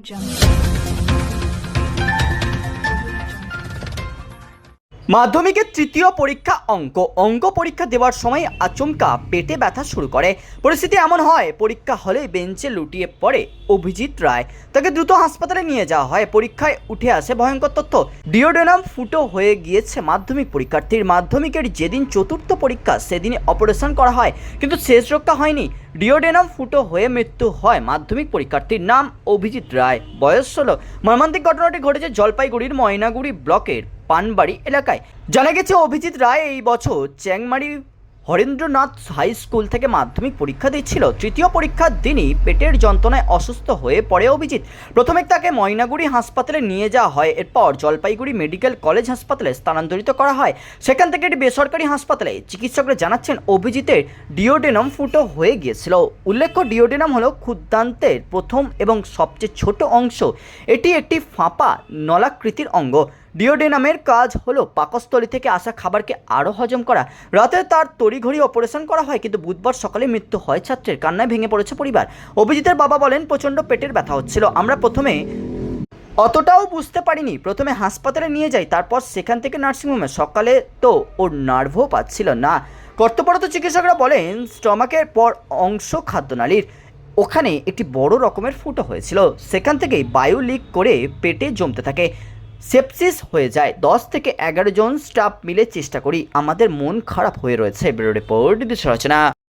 jump. মাধ্যমিকের তৃতীয় পরীক্ষা অঙ্ক। অঙ্ক পরীক্ষা দেওয়ার সময় আচমকা পেটে ব্যথা শুরু করে। পরিস্থিতি এমন হয়, পরীক্ষা হলে বেঞ্চে লুটিয়ে পড়ে অভিজিৎ রায়। তাকে দ্রুত হাসপাতালে নিয়ে যাওয়া হয়। পরীক্ষায় উঠে আসে ভয়ঙ্কর তথ্য। ডিওডেনাম ফুটো হয়ে গিয়েছে মাধ্যমিক পরীক্ষার্থীর। মাধ্যমিকের যেদিন চতুর্থ পরীক্ষা সেদিনই অপারেশন করা হয়, কিন্তু শেষ রক্ষা হয়নি। ডিওডেনাম ফুটো হয়ে মৃত্যু হয় মাধ্যমিক পরীক্ষার্থীর নাম অভিজিৎ রায়। বয়স ষোলো। মর্মান্তিক ঘটনাটি ঘটেছে জলপাইগুড়ির ময়নাগুড়ি ব্লকের পানবাড়ি এলাকায়। জানা গেছে, অভিজিৎ রায় এই বছর চ্যাংমারি হরেন্দ্রনাথ হাই স্কুল থেকে মাধ্যমিক পরীক্ষা দিচ্ছিল। তৃতীয় পরীক্ষার দিনই পেটের যন্ত্রণায় অসুস্থ হয়ে পড়ে অভিজিৎ। প্রথমে তাকে ময়নাগুড়ি হাসপাতালে নিয়ে যাওয়া হয়। এরপর জলপাইগুড়ি মেডিকেল কলেজ হাসপাতালে স্থানান্তরিত করা হয়। সেখান থেকে একটি বেসরকারি হাসপাতালে। চিকিৎসকরা জানাচ্ছেন, অভিজিতের ডিওডেনাম ফুটো হয়ে গিয়েছিল। উল্লেখ্য, ডিওডেনাম হলো ক্ষুদ্রান্তের প্রথম এবং সবচেয়ে ছোট অংশ। এটি একটি ফাঁপা নলাকৃতির অঙ্গ। ডিওডেনামের কাজ হলো পাকস্থলী থেকে আসা খাবারকে আরও হজম করা। রাতে তার তড়িঘড়ি অপারেশন করা হয়, কিন্তু বুধবার সকালে মৃত্যু হয় ছাত্রের। কান্নায় ভেঙে পড়েছে পরিবার। অভিজিতের বাবা বলেন, প্রচণ্ড পেটের ব্যথা হচ্ছিল। আমরা প্রথমে অতটাও বুঝতে পারিনি। প্রথমে হাসপাতালে নিয়ে যাই, তারপর সেখান থেকে নার্সিংহোমে। সকালে তো ওর নার্ভও পাচ্ছিল না। কর্তব্যরত চিকিৎসকরা বলেন, স্টমাকের পর অংশ খাদ্যনালীর। ওখানে একটি বড় রকমের ফুটো হয়েছিল। সেখান থেকেই বায়ু লিক করে পেটে জমতে থাকে। সেপসিস হয়ে যায়। দশ থেকে এগারো জন স্টাফ মিলে চেষ্টা করি। আমাদের মন খারাপ হয়ে রয়েছে, ব্যুরো রিপোর্ট বিশ্ব রচনা